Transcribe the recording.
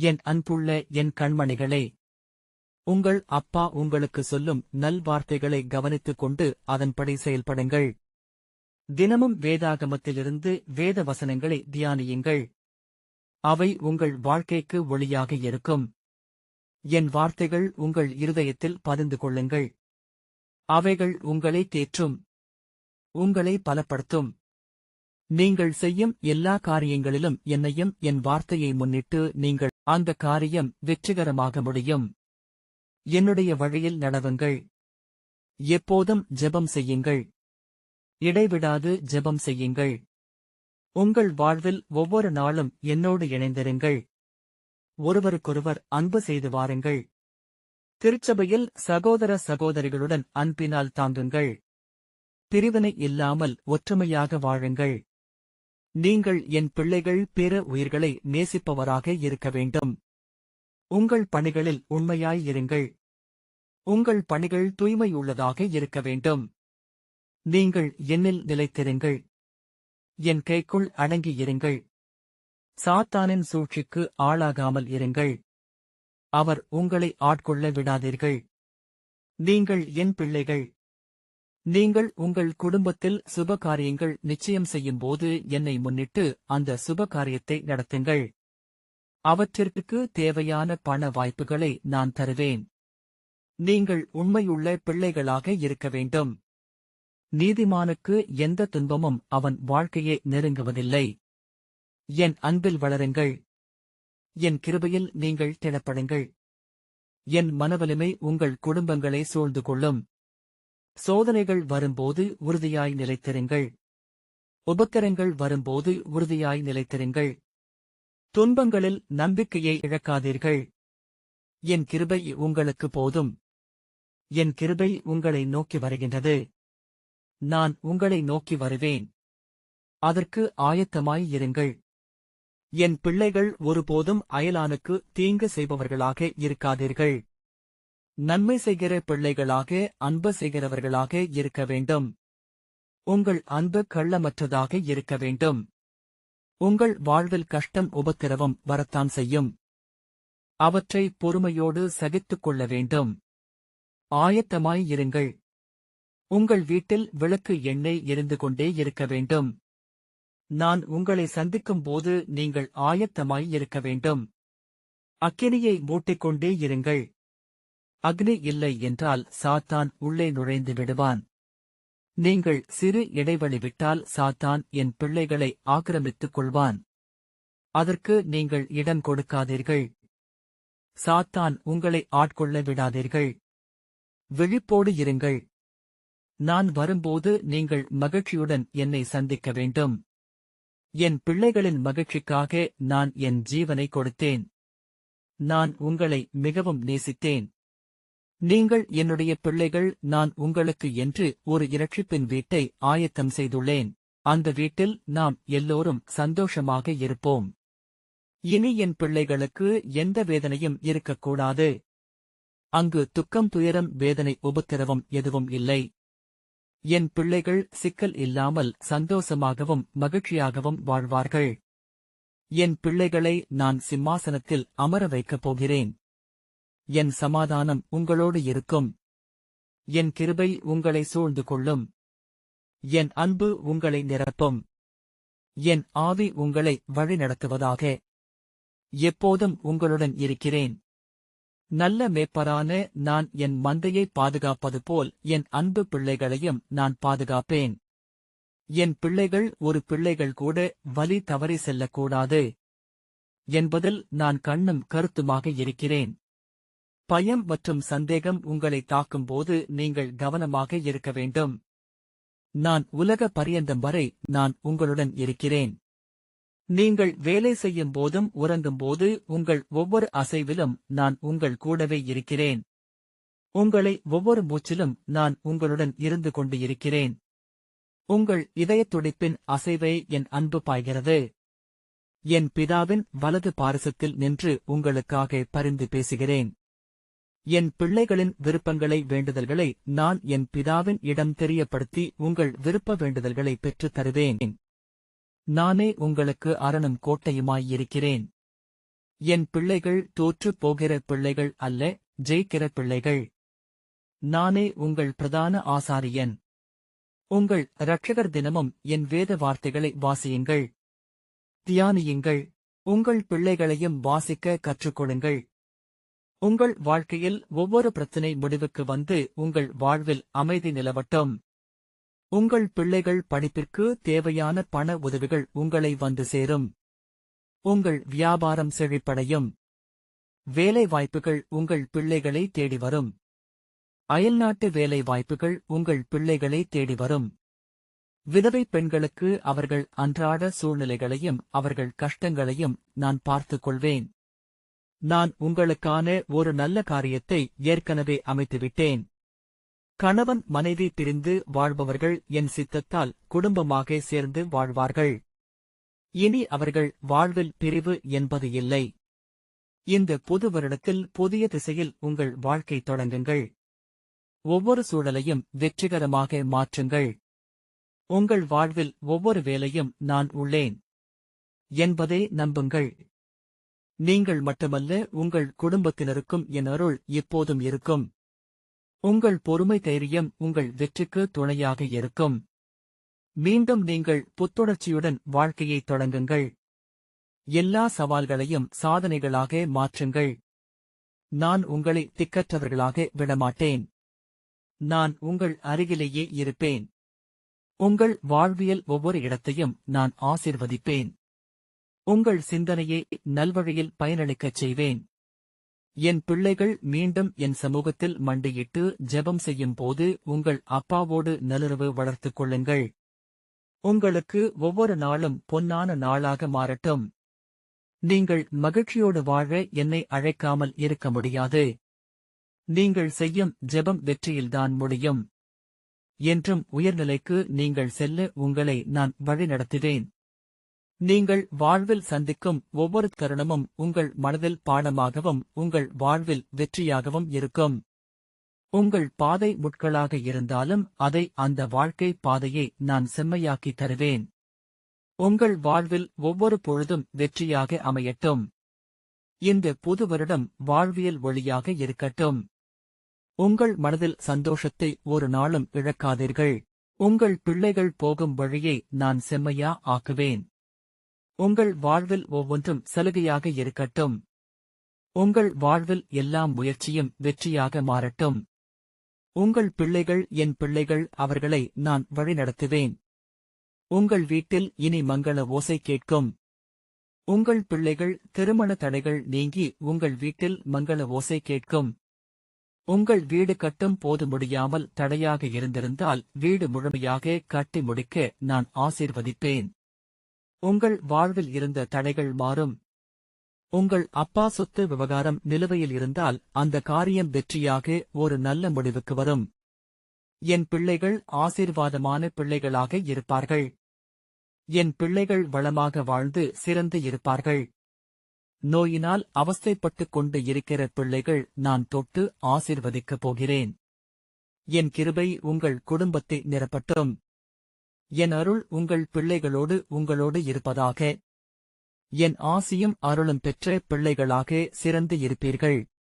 என் அன்புள்ள என் கண்மணிகளே. உங்கள் அப்பா உங்களுக்கு சொல்லும் நல்வார்த்தைகளை கவனித்துக் கொண்டு அதன்படி செயல்படுங்கள். தினமும் வேதாகமத்திலிருந்து வேத வசனங்களை தியானியுங்கள். அவை உங்கள் வாழ்க்கைக்கு ஒளியாக இருக்கும். என் வார்த்தைகள் உங்கள் இருதயத்தில் பதிந்து கொள்ளுங்கள். அவைகள் உங்களை தேற்றும். உங்களை பலப்படுத்தும். நீங்கள் செய்யும் எல்லா காரியங்களிலும் என்னையும் என் வார்த்தையை முன்னிட்டு நீங்கள் அந்த காரியம் வெற்றிகரமாக முடியும். என்னுடைய வழியில் நடவுங்கள். எப்போதும் ஜெபம் செய்யுங்கள். இடைவிடாது ஜெபம் செய்யுங்கள். உங்கள் வாழ்வில் ஒவ்வொரு நாளும் என்னோடு இணைந்திருங்கள். ஒருவருக்கொருவர் அன்பு செய்து வாருங்கள். திருச்சபையில் சகோதர சகோதரிகளுடன் அன்பினால் தாங்குங்கள். பிரிவினை இல்லாமல் ஒற்றுமையாக வாழுங்கள். நீங்கள் என் பிள்ளைகள் பிற உயிர்களை நேசிப்பவராக இருக்க வேண்டும். உங்கள் பணிகளில் உண்மையாய் இருங்கள். உங்கள் பணிகள் தூய்மையுள்ளதாக இருக்க வேண்டும். நீங்கள் என்னில் நிலைத்திருங்கள். என் கைக்குள் அடங்கி இருங்கள். சாத்தானின் சூழ்ச்சிக்கு ஆளாகாமல் இருங்கள். அவர் உங்களை ஆட்கொள்ள விடாதீர்கள். நீங்கள் என் பிள்ளைகள். நீங்கள் உங்கள் குடும்பத்தில் சுப காரியங்கள் நிச்சயம் செய்யும்போது என்னை முன்னிட்டு அந்த சுப காரியத்தை நடத்துங்கள். அவற்றிற்கு தேவையான பண வாய்ப்புகளை நான் தருவேன். நீங்கள் உண்மையுள்ள பிள்ளைகளாக இருக்க வேண்டும். நீதிமானுக்கு எந்த துன்பமும் அவன் வாழ்க்கையை நெருங்குவதில்லை. என் அன்பில் வளருங்கள். என் கிருபையில் நீங்கள் திடப்படுங்கள். என் மனவலிமை உங்கள் குடும்பங்களை சூழ்ந்து கொள்ளும். சோதனைகள் வரும்போது உறுதியாய் நிலைத்திருங்கள். உபக்கரங்கள் வரும்போது உறுதியாய் நிலைத்திருங்கள். துன்பங்களில் நம்பிக்கையை இழக்காதீர்கள். என் கிருபை உங்களுக்கு போதும். என் கிருபை உங்களை நோக்கி வருகின்றது. நான் உங்களை நோக்கி வருவேன். அதற்கு ஆயத்தமாய் இருங்கள். என் பிள்ளைகள் ஒருபோதும் அயலானுக்கு தீங்கு செய்பவர்களாக இருக்காதீர்கள். நன்மை செய்கிற பிள்ளைகளாக அன்பு செய்கிறவர்களாக இருக்க வேண்டும். உங்கள் அன்பு கள்ளமற்றதாக இருக்க வேண்டும். உங்கள் வாழ்வில் கஷ்டம் உபத்திரவம் வரத்தான் செய்யும். அவற்றை பொறுமையோடு சகித்துக் கொள்ள வேண்டும். ஆயத்தமாய் இருங்கள். உங்கள் வீட்டில் விளக்கு எண்ணெய் எரிந்து கொண்டே இருக்க வேண்டும். நான் உங்களை சந்திக்கும் போது நீங்கள் ஆயத்தமாய் இருக்க வேண்டும். அக்கினியை மூட்டிக்கொண்டே இருங்கள். அக்னி இல்லை என்றால் சாத்தான் உள்ளே நுழைந்து விடுவான். நீங்கள் சிறு இடைவெளி விட்டால் சாத்தான் என் பிள்ளைகளை ஆக்கிரமித்துக் கொள்வான். அதற்கு நீங்கள் இடம் கொடுக்காதீர்கள். சாத்தான் உங்களை ஆட்கொள்ள விடாதீர்கள். விழிப்போடு இருங்கள். நான் வரும்போது நீங்கள் மகிழ்ச்சியுடன் என்னை சந்திக்க வேண்டும். என் பிள்ளைகளின் மகிழ்ச்சிக்காக நான் என் ஜீவனை கொடுத்தேன். நான் உங்களை மிகவும் நேசித்தேன். நீங்கள் என்னுடைய பிள்ளைகள் நான் உங்களுக்கு என்று ஒரு இரட்சிப்பின் வீட்டை ஆயத்தம் செய்துள்ளேன். அந்த வீட்டில் நாம் எல்லோரும் சந்தோஷமாக இருப்போம். இனி என் பிள்ளைகளுக்கு எந்த வேதனையும் இருக்கக்கூடாது. அங்கு துக்கம் துயரம் வேதனை உபத்திரவம் எதுவும் இல்லை. என் பிள்ளைகள் சிக்கல் இல்லாமல் சந்தோஷமாகவும் மகிழ்ச்சியாகவும் வாழ்வார்கள். என் பிள்ளைகளை நான் சிம்மாசனத்தில் அமர வைக்கப் போகிறேன். என் சமாதானம் உங்களோடு இருக்கும். என் கிருபை உங்களை சூழ்ந்து கொள்ளும். என் அன்பு உங்களை நிரப்பும். என் ஆவி உங்களை வழிநடத்துவதாக. எப்போதும் உங்களுடன் இருக்கிறேன். நல்ல மேப்பரான நான் என் மந்தையை பாதுகாப்பது போல் என் அன்பு பிள்ளைகளையும் நான் பாதுகாப்பேன். என் பிள்ளைகள் ஒரு பிள்ளைகள் கூட வலி தவறி செல்லக்கூடாது. என்பதில் நான் கண்ணும் கருத்துமாக இருக்கிறேன். பயம் மற்றும் சந்தேகம் உங்களை தாக்கும்போது நீங்கள் கவனமாக இருக்க வேண்டும். நான் உலக பரியந்தம் வரை நான் உங்களுடன் இருக்கிறேன். நீங்கள் வேலை செய்யும் போதும் உறங்கும் போது உங்கள் ஒவ்வொரு அசைவிலும் நான் உங்கள் கூடவே இருக்கிறேன். உங்களை ஒவ்வொரு மூச்சிலும் நான் உங்களுடன் இருந்து கொண்டு இருக்கிறேன் உங்கள் இதயத் துடிப்பின் அசைவை என் அன்பு பாய்கிறது. என் பிதாவின் வலது பாரசத்தில் நின்று உங்களுக்காக பரிந்து பேசுகிறேன். என் பிள்ளைகளின் விருப்பங்களை வேண்டுதல்களை நான் என் பிதாவின் இடம் தெரியப்படுத்தி உங்கள் விருப்ப வேண்டுதல்களை பெற்றுத் தருவேன். நானே உங்களுக்கு அரணும் கோட்டையுமாயிருக்கிறேன். என் பிள்ளைகள் தோற்றுப் போகிற பிள்ளைகள் அல்ல ஜெயிக்கிற பிள்ளைகள். நானே உங்கள் பிரதான ஆசாரியன். உங்கள் இரட்சகர் தினமும் என் வேத வார்த்தைகளை வாசியுங்கள். தியானியுங்கள். உங்கள் பிள்ளைகளையும் வாசிக்க கற்றுக்கொடுங்கள். உங்கள் வாழ்க்கையில் ஒவ்வொரு பிரச்சினை முடிவுக்கு வந்து உங்கள் வாழ்வில் அமைதி நிலவட்டும். உங்கள் பிள்ளைகள் படிப்பிற்கு தேவையான பண உதவிகள் உங்களை வந்து சேரும். உங்கள் வியாபாரம் செழிப்படையும். வேலை வாய்ப்புகள் உங்கள் பிள்ளைகளை தேடி வரும். அயல்நாட்டு வேலை வாய்ப்புகள் உங்கள் பிள்ளைகளை தேடி வரும். விதவை பெண்களுக்கு அவர்கள் அன்றாட சூழ்நிலைகளையும் அவர்கள் கஷ்டங்களையும் நான் பார்த்துக் கொள்வேன். நான் உங்களுக்கான ஒரு நல்ல காரியத்தை ஏற்கனவே அமைத்துவிட்டேன். கணவன் மனைவி பிரிந்து வாழ்பவர்கள் என் சித்தத்தால் குடும்பமாக சேர்ந்து வாழ்வார்கள். இனி அவர்கள் வாழ்வில் பிரிவு என்பது இல்லை. இந்த புது வருடத்தில் புதிய திசையில் உங்கள் வாழ்க்கை தொடங்குங்கள். ஒவ்வொரு சூழலையும் வெற்றிகரமாக மாற்றுங்கள். உங்கள் வாழ்வில் ஒவ்வொரு வேலையும் நான் உள்ளேன். என்பதை நம்புங்கள். நீங்கள் மட்டுமல்ல உங்கள் குடும்பத்தினருக்கும் என் அருள் எப்போதும் இருக்கும். உங்கள் பொறுமை தைரியம் உங்கள் வெற்றிக்கு துணையாக இருக்கும். மீண்டும் நீங்கள் புத்துணர்ச்சியுடன் வாழ்க்கையை தொடங்குங்கள். எல்லா சவால்களையும் சாதனைகளாக மாற்றுங்கள். நான் உங்களை திக்கற்றவர்களாக விடமாட்டேன். நான் உங்கள் அருகிலேயே இருப்பேன். உங்கள் வாழ்வியல் ஒவ்வொரு இடத்தையும் நான் ஆசிர்வதிப்பேன். உங்கள் சிந்தனையை நல்வழியில் பயனளிக்கச் செய்வேன். என் பிள்ளைகள் மீண்டும் என் சமூகத்தில் மண்டியிட்டு ஜெபம் செய்யும் போது உங்கள் அப்பாவோடு நல்லுறவு வளர்த்துக் கொள்ளுங்கள். உங்களுக்கு ஒவ்வொரு நாளும் பொன்னான நாளாக மாறட்டும். நீங்கள் மகிழ்ச்சியோடு வாழ என்னை அழைக்காமல் இருக்க முடியாது. நீங்கள் செய்யும் ஜெபம் வெற்றியில்தான் முடியும். என்றும் உயர்நிலைக்கு நீங்கள் செல்ல உங்களை நான் வழிநடத்துவேன். நீங்கள் வாழ்வில் சந்திக்கும் ஒவ்வொரு தருணமும் உங்கள் மனதில் பாடமாகவும் உங்கள் வாழ்வில் வெற்றியாகவும் இருக்கும். உங்கள் பாதை முட்களாக இருந்தாலும் அதை அந்த வாழ்க்கை பாதையை நான் செம்மையாக்கி தருவேன். உங்கள் வாழ்வில் ஒவ்வொரு பொழுதும் வெற்றியாக அமையட்டும். இந்த புது வருடம் வாழ்வியல் ஒளியாக இருக்கட்டும். உங்கள் மனதில் சந்தோஷத்தை ஒரு நாளும் இழக்காதீர்கள். உங்கள் பிள்ளைகள் போகும் வழியை நான் செம்மையா ஆக்குவேன். உங்கள் வாழ்வில் ஒவ்வொன்றும் சலுகையாக இருக்கட்டும். உங்கள் வாழ்வில் எல்லா முயற்சியும் வெற்றியாக மாறட்டும். உங்கள் பிள்ளைகள் என் பிள்ளைகள் அவர்களை நான் வழிநடத்துவேன். உங்கள் வீட்டில் இனி மங்கள ஓசை கேட்கும். உங்கள் பிள்ளைகள் திருமண தடைகள் நீங்கி உங்கள் வீட்டில் மங்கள ஓசை கேட்கும். உங்கள் வீடு கட்டும் போது முடியாமல் தடையாக இருந்திருந்தால் வீடு முழுமையாக கட்டி முடிக்க நான் ஆசீர்வதிப்பேன். உங்கள் வாழ்வில் இருந்த தடைகள் மாறும். உங்கள் அப்பா சொத்து விவகாரம் நிலுவையில் இருந்தால் அந்த காரியம் வெற்றியாக ஒரு நல்ல முடிவுக்கு வரும். என் பிள்ளைகள் ஆசீர்வாதமான பிள்ளைகளாக இருப்பார்கள். என் பிள்ளைகள் வளமாக வாழ்ந்து சிறந்து இருப்பார்கள். நோயினால் அவஸ்தைப்பட்டுக் கொண்டு இருக்கிற பிள்ளைகள் நான் தொட்டு ஆசிர்வதிக்கப் போகிறேன். என் கிருபை உங்கள் குடும்பத்தை நிரப்பட்டும். என் அருள் உங்கள் பிள்ளைகளோடு உங்களோடு இருப்பதாக. என் ஆசியும் அருளும் பெற்ற பிள்ளைகளாக சிறந்து இருப்பீர்கள்.